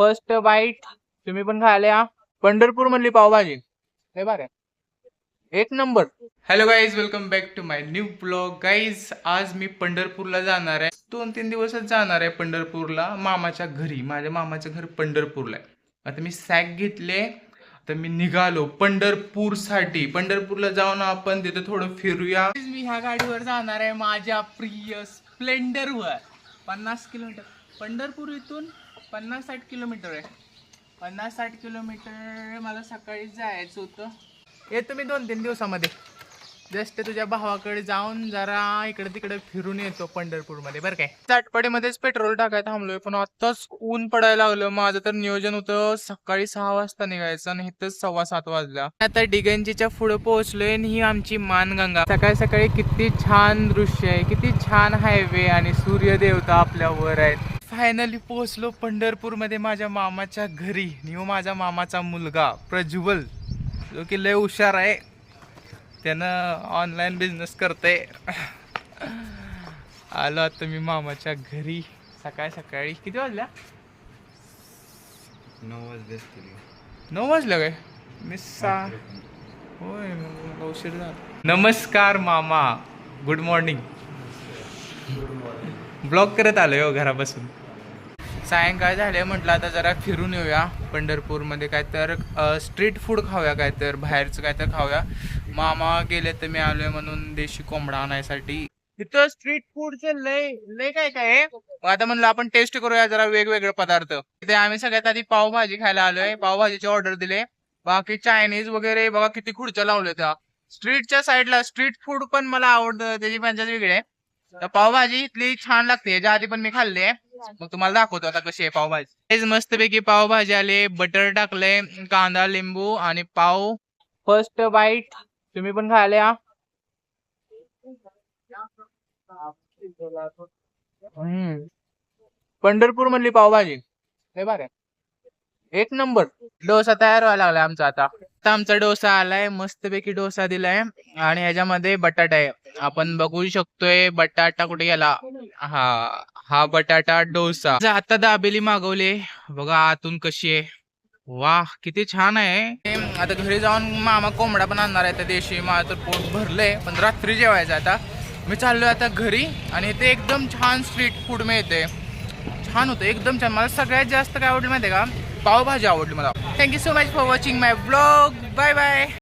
First bite तुम्ही पण खायला या. पंढरपूर मधली पावभाजी. हे बरं एक number hello guys welcome back to my new blog guys आज मी पंढरपूरला जाणार आहे. दोन तीन दिवसच जाणार आहे पंढरपूरला. मामाच्या घरी. माझ्या मामाचं घर पंढरपूरला आहे. आता मी सॅक घेतले. आता मी निघालो पंढरपूरसाठी पंढरपूरला जाऊन आपण तिथे थोडं फिरूया. मी ह्या गाडीवर जाणार आहे माझ्या प्रिय स्प्लेंडरवर. पन्नास किलोमीटर. पंढरपूर इथून पन्नास साठ किलोमीटर आहे. पन्नास साठ किलोमीटर मला सकाळी जायचं होतं. येतो मी दोन तीन दिवसामध्ये. जस्ट तुझ्या भावाकडे जाऊन जरा इकडे तिकडे फिरून येतो पंढरपूरमध्ये बरं काय. चाटपाडीमध्येच पेट्रोल टाकायला थांबलोय पण आत्ताच ऊन पडायला लागलं. माझं तर नियोजन होतं सकाळी सहा वाजता निघायचं आणि इथंच सव्वा सात वाजला आता डिगंजीच्या पुढे पोहोचलोय आणि ही आमची मानगंगा. सकाळी सकाळी किती छान दृश्य आहे किती छान हायवे आणि सूर्यदेवता आपल्या वर आहेत. फायनली पोहोचलो पंढरपूरमध्ये माझ्या मामाच्या घरी. न्यू माझ्या मामाचा मुलगा प्रज्वल. जो की लय हुशार आहे. त्यानं ऑनलाईन बिझनेस करते आलो आता मी मामाच्या घरी. सकाळी सकाळी. किती वाजल्या? नऊ वाजले नऊ वाजल्या काय? मी सहा होय उशीर झाला. नमस्कार मामा. गुड मॉर्निंग ब्लॉग करत आलोय हो घरापासून. सायंकाळ झाले म्हटलं आता जरा फिरून येऊया पंढरपूरमध्ये काय तर स्ट्रीट फूड खाऊया काय तर बाहेरचं काय तर खाऊया. मामा गेले तर मी आलोय म्हणून देशी कोंबडा आणायसाठी. तिथं स्ट्रीट फूडचे लय लय काय काय आहे. आता म्हणलं आपण टेस्ट करूया जरा वेगवेगळे पदार्थ. तिथे आम्ही सगळ्यात आधी पावभाजी खायला आलोय. पावभाजीची ऑर्डर दिले. बाकी चायनीज वगैरे बघा किती खुर्च्या लावल्या त्या स्ट्रीटच्या साईडला स्ट्रीट फूड पण मला आवडतं त्याची पंचायत वेगळी आहे. तर पावभाजी इथली छान लागते. याच्या आधी पण मी खाल्ले. मग तुम्हाला दाखवतो आता कशी आहे पावभाजी. तेच मस्तपैकी पावभाजी आले. बटर टाकले कांदा लिंबू आणि पाव. फर्स्ट बाईट तुम्ही पण खायला या हम्म. पंढरपूर मधली पावभाजी हे एक नंबर. डोसा तयार व्हायला लागलाय आमचा आता. आता आमचा डोसा आलाय मस्तपैकी डोसा दिलाय आणि ह्याच्यामध्ये बटाटा आहे. आपण बघू शकतोय बटाटा कुठे गेला? हा हा बटाटा डोसा. आता दाबेली मागवली. बघा आतून कशी आहे. वा किती छान आहे. आता घरी जाऊन मामा कोंबडा पण आणणार आहे त्या दिवशी माझं तर पोट भरलंय पण रात्री जेवायचं आता. मी चाललोय आता घरी आणि ते एकदम छान स्ट्रीट फूड मिळते छान होतं एकदम छान. मला सगळ्यात जास्त काय आवडलं माहिती आहे का? पावभाजी आवडली मला. Thank you so much for watching my blog bye bye